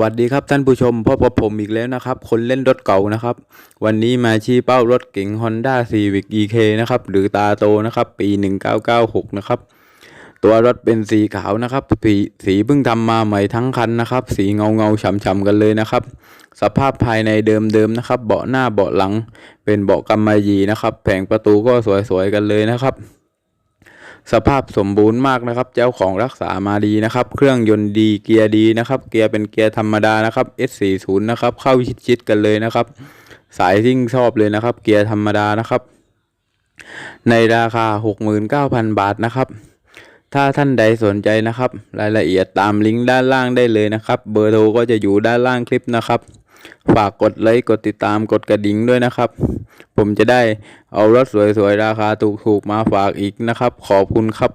วัสดีครับท่านผู้ชมพบกับผมอีกแล้วนะครับ คนเล่นรถเก่านะครับ วันนี้มาชี้เป้ารถเก๋ง Honda Civic EK นะครับ หรือตาโตนะครับ ปี 1996 นะครับ ตัวรถเป็นสีขาวนะครับ สีสีเพิ่งทำมาใหม่ทั้งคันนะครับ สีเงาเงาฉ่ำๆกันเลยนะครับ สภาพภายในเดิมๆนะครับ เบาะหน้าเบาะหลัง เป็นเบาะกำมะหยี่นะครับ แผงประตูก็สวยๆกันเลยนะครับ สภาพสมบูรณ์มากนะครับ เจ้าของรักษามาดีนะครับ เครื่องยนต์ดีเกียร์ดีนะครับ เกียร์เป็นเกียร์ธรรมดานะครับ S40 นะครับ เข้าชิดๆกันเลยนะครับ สายซิ่งชอบเลยนะครับ เกียร์ธรรมดานะครับ ในราคา 69,000 บาทนะครับ ถ้าท่านใดสนใจนะครับ รายละเอียดตามลิงก์ด้านล่างได้เลยนะครับ เบอร์โทรก็จะอยู่ด้านล่างคลิปนะครับ ฝากกดไลค์กดติดตามกดกระดิ่งด้วยนะครับ ผมจะได้เอารถสวยๆ ราคาถูกๆ มาฝากอีกนะครับ ขอบคุณครับ